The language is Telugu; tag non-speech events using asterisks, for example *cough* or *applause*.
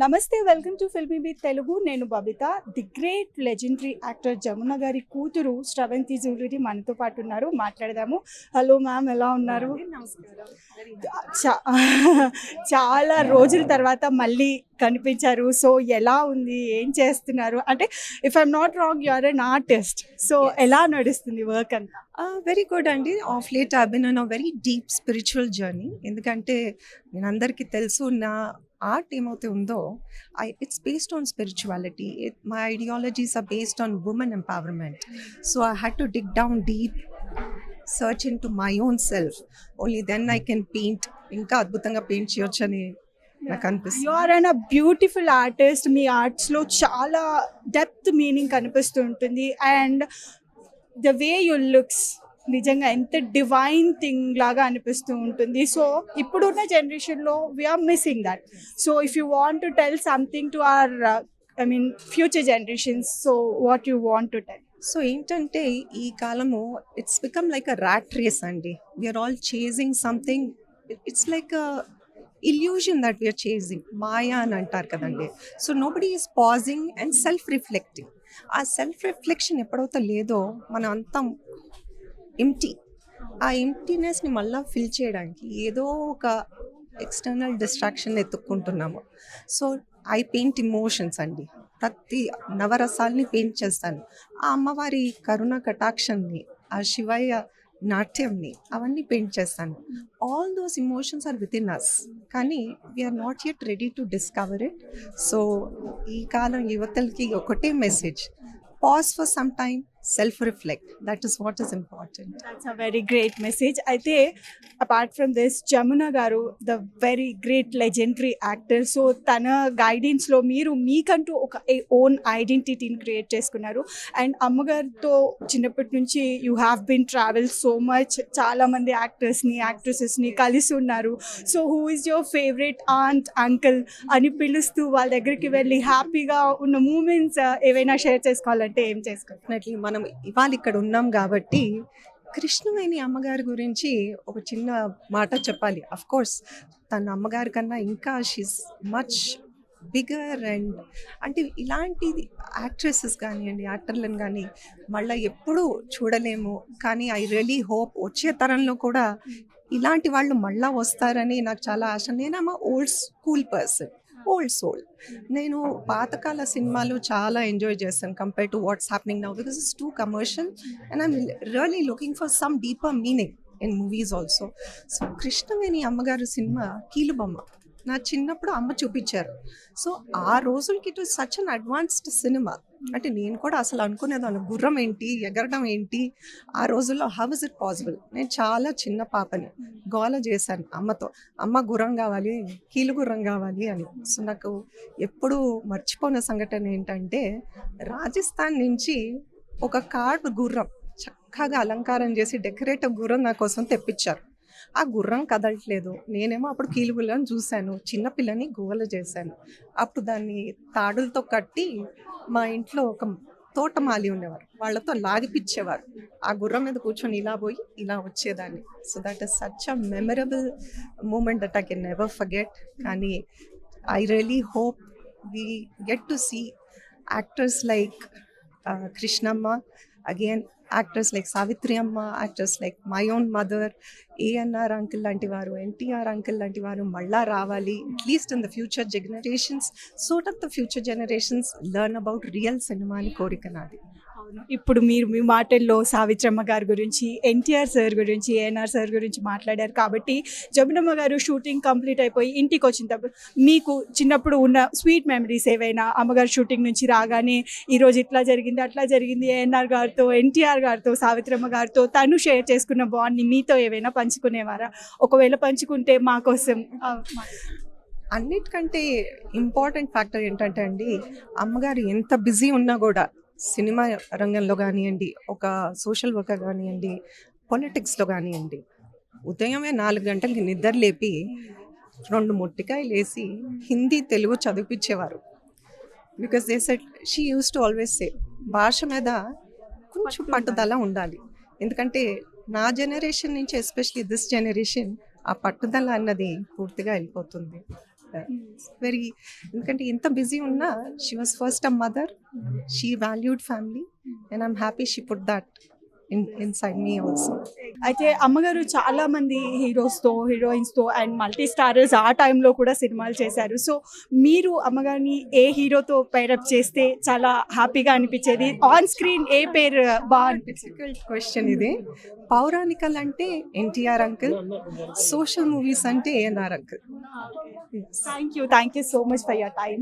నమస్తే welcome to filmy bee Telugu. నేను Babitha. The great legendary actor Jamuna గారి కూతురు శ్రవంతి జూలరీ మనతో పాటు ఉన్నారు. మాట్లాడదాము. హలో మ్యామ్ ఎలా ఉన్నారు? *laughs* చాలా రోజుల తర్వాత మళ్ళీ కనిపించారు. సో ఎలా ఉంది? ఏం చేస్తున్నారు? అంటే if I'm not wrong you are an artist so ఎలా నడుస్తుంది వర్క్ అంతా? వెరీ గుడ్ అండి. Of late I been on very deep spiritual journey ఎందుకంటే నేను అందరికీ తెలుసు నా ఆర్ట్ ఏమైతే ఉందో I it's based on spirituality my ideologies are based on women empowerment so I had to dig down deep search into my own self only then I can paint ఇంకా అద్భుతంగా పెయింట్ చేయొచ్చని నాకు యు అనిపిస్తుంది are an a beautiful artist మీ ఆర్ట్స్లో చాలా డెప్త్ మీనింగ్ కనిపిస్తూ ఉంటుంది and the way you looks నిజంగా ఎంత డివైన్ థింగ్ లాగా అనిపిస్తూ ఉంటుంది. సో ఇప్పుడున్న జనరేషన్లో we're missing that so if you want to tell something to our I mean future generations so what you want to tell so ఏంటంటే ఈ కాలము it's become like a rat race అండి. We're all chasing something it's like a illusion that we're chasing మాయా అని అంటారు కదండి. So nobody is pausing and self reflecting ఆ సెల్ఫ్ రిఫ్లెక్షన్ ఎప్పుడైతే లేదో మనం అంతా ఎంటీ ఆ ఎంటీనెస్ని మళ్ళీ ఫిల్ చేయడానికి ఏదో ఒక ఎక్స్టర్నల్ డిస్ట్రాక్షన్ ఎత్తుక్కుంటున్నాము. సో ఐ పెయింట్ ఇమోషన్స్ అండి. ప్రతి నవరసాల్ని పెయింట్ చేస్తాను. ఆ అమ్మవారి కరుణ కటాక్షంని ఆ శివయ్య నాట్యంని అవన్నీ పెయింట్ చేస్తాను. All those emotions are with in us కానీ we are not yet ready to discover it so ఈ కాలం యువతలకి ఒకటే message pause for some time self reflect that is what is important that's a very great message అయితే apart from this Jamuna garu the very great legendary actor so తన గైడెన్స్లో మీరు మీకంటూ ఒక ఓన్ ఐడెంటిటీని క్రియేట్ చేసుకున్నారు. అండ్ అమ్మగారితో చిన్నప్పటి నుంచి you have been travel so much చాలామంది యాక్టర్స్ని యాక్ట్రెసెస్ని కలిసి ఉన్నారు. So who is your favourite aunt uncle అని పిలుస్తూ వాళ్ళ దగ్గరికి వెళ్ళి హ్యాపీగా ఉన్న మూమెంట్స్ ఏవైనా షేర్ చేసుకోవాలంటే ఏం చేసుకోవాలి? మనం ఇవాళ ఇక్కడ ఉన్నాం కాబట్టి కృష్ణవేణి అమ్మగారి గురించి ఒక చిన్న మాట చెప్పాలి. అఫ్ కోర్స్ తన అమ్మగారి కన్నా ఇంకా షీస్ మచ్ బిగర్ అండ్ అంటే ఇలాంటి యాక్ట్రెసెస్ కానివ్వండి యాక్టర్లను కానీ మళ్ళీ ఎప్పుడూ చూడలేము. కానీ ఐ రియలీ హోప్ వచ్చే తరంలో కూడా ఇలాంటి వాళ్ళు మళ్ళీ వస్తారని నాకు చాలా ఆశ. నేనమ్మ old school person old soul నేను పాతకాల సినిమాలు చాలా ఎంజాయ్ చేస్తాను compare to what's happening now because it's too commercial and I'm really looking for some deeper meaning in movies also so Krishnaveni అమ్మగారు సినిమా కీలుబొమ్మ నా చిన్నప్పుడు అమ్మ చూపించారు. సో ఆ రోజులకి it such an advanced cinema. అంటే నేను కూడా అసలు అనుకునేదాన్ని గుర్రం ఏంటి ఎగరడం ఏంటి? ఆ రోజుల్లో హౌ ఇస్ ఇట్ పాసిబుల్? నేను చాలా చిన్న పాపని గోల చేశాను అమ్మతో. అమ్మ గుర్రం కావాలి కీలు గుర్రం కావాలి అని. సో నాకు ఎప్పుడూ మర్చిపోయిన సంఘటన ఏంటంటే రాజస్థాన్ నుంచి ఒక కార్డ్ గుర్రం చక్కగా అలంకారం చేసి డెకరేటివ్ గుర్రం నా కోసం తెప్పించారు. ఆ గుర్రం కదలట్లేదు. నేనేమో అప్పుడు కీలుగులని చూశాను. చిన్నపిల్లని గువ్వలు చేశాను. అప్పుడు దాన్ని తాడులతో కట్టి మా ఇంట్లో ఒక తోటమాలి ఉండేవారు. వాళ్ళతో లాగిపిచ్చేవారు. ఆ గుర్రం మీద కూర్చొని ఇలా పోయి ఇలా వచ్చేదాన్ని. So that is such a memorable moment that I can never forget కానీ I really hope we get to see actors like Krishnamma again actors like Savitri అమ్మ actors like my own mother ANR uncle లాంటి వారు ఎన్టీఆర్ అంకిల్ లాంటి వారు మళ్ళా రావాలి. At least in the future generations so of the future generations learn about real cinema అని కోరిక నాది. ఇప్పుడు మీరు మీ మాటల్లో సావిత్రమ్మ గారి గురించి ఎన్టీఆర్ సార్ గురించి ఏఎన్ఆర్ సార్ గురించి మాట్లాడారు కాబట్టి జమునమ్మ గారు షూటింగ్ కంప్లీట్ అయిపోయి ఇంటికి వచ్చినప్పుడు మీకు చిన్నప్పుడు ఉన్న స్వీట్ మెమరీస్ ఏవైనా అమ్మగారు షూటింగ్ నుంచి రాగానే ఈరోజు ఇట్లా జరిగింది అట్లా జరిగింది ఏఎన్ఆర్ గారితో ఎన్టీఆర్ గారితో సావిత్రమ్మ గారితో తను షేర్ చేసుకున్న బాండ్ని మీతో ఏవైనా పంచుకునేవారా? ఒకవేళ పంచుకుంటే మా కోసం అన్నిటికంటే ఇంపార్టెంట్ ఫ్యాక్టర్ ఏంటంటే అండి అమ్మగారు ఎంత బిజీ ఉన్నా కూడా సినిమా రంగంలో కానివ్వండి ఒక సోషల్ వర్కర్ కానివ్వండి పొలిటిక్స్లో కానివ్వండి ఉదయమే నాలుగు గంటలకి నిద్ర లేపి రెండు మొట్టికాయలు వేసి Hindi Telugu చదివిపించేవారు. Because they set she use to always say భాష మీద కొంచెం పట్టుదల ఉండాలి. ఎందుకంటే నా జనరేషన్ నుంచి ఎస్పెషలీ దిస్ జనరేషన్ ఆ పట్టుదల అన్నది పూర్తిగా వెళ్ళిపోతుంది. వెరీ ఎందుకంటే ఎంత బిజీ ఉన్నా she was first a mother she valued family and I'm happy she put that inside me also అయితే అమ్మగారు చాలా మంది హీరోస్తో హీరోయిన్స్తో అండ్ మల్టీ స్టారర్స్ ఆ టైంలో కూడా సినిమాలు చేశారు. సో మీరు అమ్మగారిని ఏ హీరోతో పైరప్ చేస్తే చాలా హ్యాపీగా అనిపించేది? ఆన్ స్క్రీన్ ఏ పేరు బాగా డిఫికల్ట్ క్వశ్చన్ ఇది. పౌరాణికల్ అంటే ఎన్టీఆర్ అంకుల్ సోషల్ మూవీస్ అంటే ANR uncle thank you thank you so much for your time